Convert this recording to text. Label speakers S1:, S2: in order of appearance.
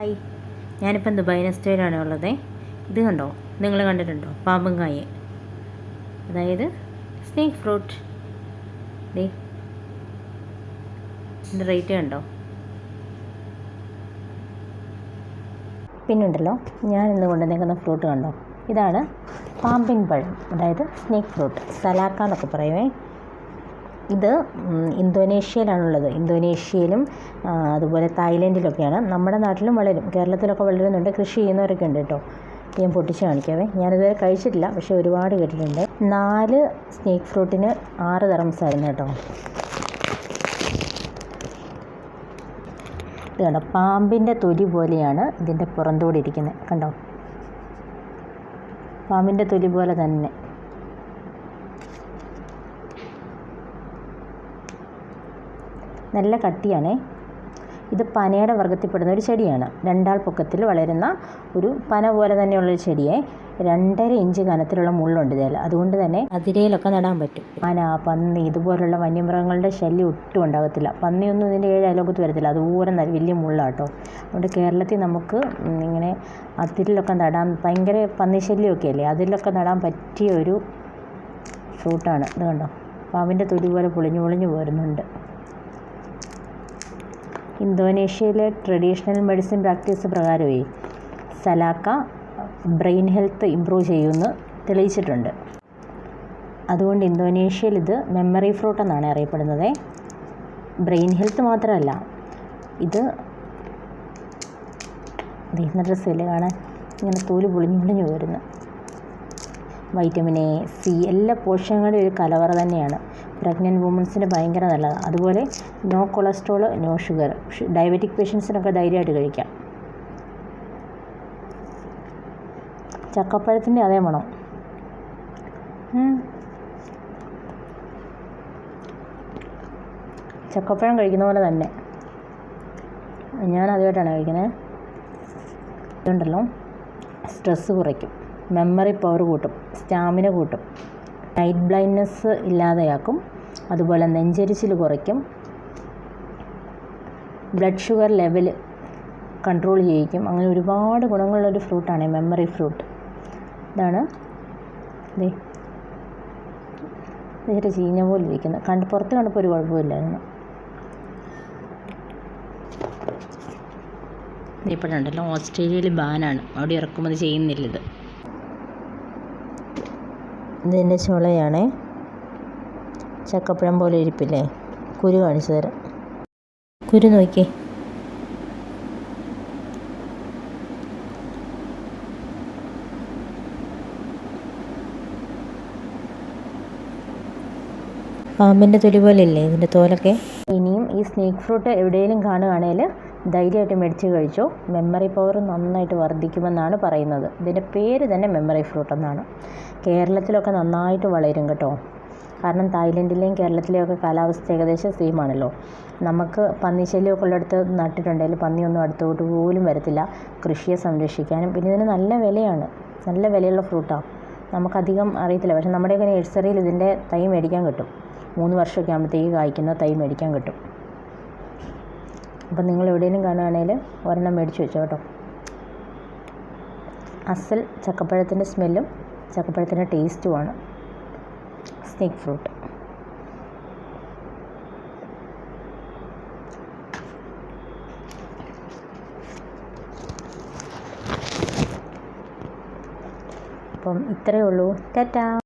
S1: Hi. ഞാനിപ്പം Dubai നെസ്റ്റോയിലാണ് ഉള്ളത്. ഇത് കണ്ടോ? നിങ്ങൾ കണ്ടിട്ടുണ്ടോ? പാമ്പും കായ. അതായത് സ്നേക്ക് ഫ്രൂട്ട് ദേ. ഇതിന്റെ റേറ്റ് കണ്ടോ? പിന്നുണ്ടല്ലോ ഞാൻ ഇന്ന് കൊണ്ടുവന്നേക്കുന്ന ഫ്രൂട്ട് കണ്ടോ? ഇതാണ് പാമ്പിൻ പഴം അതായത് സ്നേക്ക് ഫ്രൂട്ട് സലാക്ക എന്നൊക്കെ പറയുമേ ഇത് ഇന്തോനേഷ്യയിലാണുള്ളത്. ഇന്തോനേഷ്യയിലും അതുപോലെ തായ്ലൻഡിലൊക്കെയാണ്. നമ്മുടെ നാട്ടിലും വളരും. കേരളത്തിലൊക്കെ വളരുന്നുണ്ട്. കൃഷി ചെയ്യുന്നവരൊക്കെ ഉണ്ട് കേട്ടോ. ഞാൻ പൊട്ടിച്ച് കാണിക്കാവേ. ഞാനിതുവരെ കഴിച്ചിട്ടില്ല പക്ഷേ ഒരുപാട് കേട്ടിട്ടുണ്ട്. നാല് സ്നേക്ക് ഫ്രൂട്ടിന് ആറ് തരംസ് ആയിരുന്നു കേട്ടോ. ഇത് കണ്ടോ? പാമ്പിന്റെ തൊലി പോലെയാണ് ഇതിന്റെ പുറന്തോടി ഇരിക്കുന്നത് കണ്ടോ? പാമ്പിന്റെ തൊലി പോലെ തന്നെ. നല്ല കട്ടിയാണേ. ഇത് പനയുടെ വർഗത്തിൽപ്പെടുന്ന ഒരു ചെടിയാണ്. രണ്ടാൾ പൊക്കത്തിൽ വളരുന്ന ഒരു പന പോലെ തന്നെയുള്ളൊരു ചെടിയെ. രണ്ടര ഇഞ്ച് കനത്തിലുള്ള മുള്ളുണ്ട് ഇതിൽ. അതുകൊണ്ട് തന്നെ അതിരയിലൊക്കെ നടാൻ പറ്റും. പന പന്നി ഇതുപോലുള്ള വന്യമൃഗങ്ങളുടെ ശല്യം ഒട്ടും ഉണ്ടാകത്തില്ല. പന്നിയൊന്നും ഇതിന്റെ ഏഴ് അലോകത്ത് വരത്തില്ല. അതുപോലെ നല്ല വലിയ മുള്ളാട്ടോ. അതുകൊണ്ട് കേരളത്തിൽ നമുക്ക് ഇങ്ങനെ അതിരിലൊക്കെ നടാൻ ഭയങ്കര പന്നി ശല്യമൊക്കെ അല്ലേ? അതിലൊക്കെ നടാൻ പറ്റിയ ഒരു ഫ്രൂട്ടാണ്. ഇത് കണ്ടോ? പാമ്പിന്റെ തൊലി പോലെ പൊളിഞ്ഞു പൊളിഞ്ഞു പോരുന്നുണ്ട് ഇന്തോനേഷ്യയിലെ ട്രഡീഷണൽ മെഡിസിൻ പ്രാക്ടീസ് പ്രകാരമേ സലാക്ക ബ്രെയിൻ ഹെൽത്ത് ഇമ്പ്രൂവ് ചെയ്യുമെന്ന് തെളിയിച്ചിട്ടുണ്ട്. അതുകൊണ്ട് ഇന്തോനേഷ്യയിൽ ഇത് മെമ്മറി ഫ്രൂട്ട് എന്നാണ് അറിയപ്പെടുന്നത്. ബ്രെയിൻ ഹെൽത്ത് മാത്രമല്ല ഇത് ദീന ഡ്രസ്സില്ലേ കാണാൻ ഇങ്ങനെ തോൽ പൊളിഞ്ഞു പൊളിഞ്ഞു പോരുന്നു. വൈറ്റമിൻ എ സി എല്ലാ പോഷകങ്ങളുടെയും ഒരു കലവറ തന്നെയാണ്. പ്രഗ്നന്റ് വുമൻസിന് ഭയങ്കര നല്ലതാണ് അതുപോലെ no cholesterol no sugar diabetic പേഷ്യൻസിനൊക്കെ ധൈര്യമായിട്ട് കഴിക്കാം. ചക്കപ്പഴത്തിന്റെ അതേ മണം. ചക്കപ്പഴം കഴിക്കുന്ന പോലെ തന്നെ. ഞാൻ ആദ്യമായിട്ടാണ് കഴിക്കുന്നത് ഇതുണ്ടല്ലോ. സ്ട്രെസ്സ് കുറയ്ക്കും. മെമ്മറി പവർ കൂട്ടും. സ്റ്റാമിന കൂട്ടും. നൈറ്റ് ബ്ലൈൻഡ്നെസ് ഇല്ലാതെയാക്കും. അതുപോലെ നെഞ്ചരിച്ചിൽ കുറയ്ക്കും. ബ്ലഡ് ഷുഗർ ലെവൽ കൺട്രോൾ ചെയ്യിക്കും. അങ്ങനെ ഒരുപാട് ഗുണങ്ങളുള്ളൊരു ഫ്രൂട്ടാണ് മെമ്മറി ഫ്രൂട്ട് ഇതാണ്. ഇതൊരു ചീഞ്ഞ പോലെ ഇരിക്കുന്നത് കണ്ട് പുറത്ത് കണ്ടപ്പോൾ ഒരു കുഴപ്പമില്ലായിരുന്നു. ഇപ്പോഴുണ്ടല്ലോ ഓസ്ട്രേലിയയിൽ ബാനാണ്. അവിടെ ഇറക്കുമതി ചെയ്യുന്നില്ല ഇത്. ഇതിന്റെ ചുളയാണേ. ചക്കപ്പഴം പോലെ ഇരിപ്പില്ലേ? കുരു കാണിച്ചു തരാം. കുരു നോക്കി പാമ്പിന്റെ തൊലി പോലെ ഇല്ലേ ഇതിന്റെ തോലൊക്കെ? ഇനിയും ഈ സ്നേക്ക് ഫ്രൂട്ട് എവിടെയെങ്കിലും കാണുകയാണെങ്കിൽ ധൈര്യമായിട്ട് മേടിച്ച് കഴിച്ചോ. മെമ്മറി പവർ നന്നായിട്ട് വർദ്ധിക്കുമെന്നാണ് പറയുന്നത്. ഇതിന്റെ പേര് തന്നെ മെമ്മറി ഫ്രൂട്ട് എന്നാണ്. കേരളത്തിലൊക്കെ നന്നായിട്ട് വളരും കേട്ടോ. കാരണം തായ്ലൻഡിലെയും കേരളത്തിലെയും ഒക്കെ കാലാവസ്ഥ ഏകദേശം സെയിം ആണല്ലോ. നമുക്ക് പന്നി ശല്യമൊക്കെ ഉള്ളിടത്ത് നട്ടിട്ടുണ്ടെങ്കിൽ പന്നിയൊന്നും അടുത്തോട്ട് പോലും വരത്തില്ല. കൃഷിയെ സംരക്ഷിക്കാനും. പിന്നെ ഇതിന് നല്ല വിലയാണ്. നല്ല വിലയുള്ള ഫ്രൂട്ടാണ് നമുക്കധികം അറിയത്തില്ല. പക്ഷേ നമ്മുടെയൊക്കെ നഴ്സറിയിൽ ഇതിന്റെ തൈ മേടിക്കാൻ കിട്ടും. മൂന്ന് വർഷമൊക്കെ ആകുമ്പോഴത്തേക്ക് കായ്ക്കുന്ന തൈ മേടിക്കാൻ കിട്ടും. അപ്പം നിങ്ങൾ എവിടെയെങ്കിലും കാണുകയാണെങ്കിൽ ഒരെണ്ണം മേടിച്ച് വെച്ചോ കേട്ടോ. അസൽ ചക്കപ്പഴത്തിന്റെ സ്മെല്ലും ചക്കപ്പഴത്തിന്റെ ടേസ്റ്റുമാണ്. സ്നേക്ക് ഫ്രൂട്ട് അപ്പം ഇത്രയേ ഉള്ളൂ. ടാറ്റാ.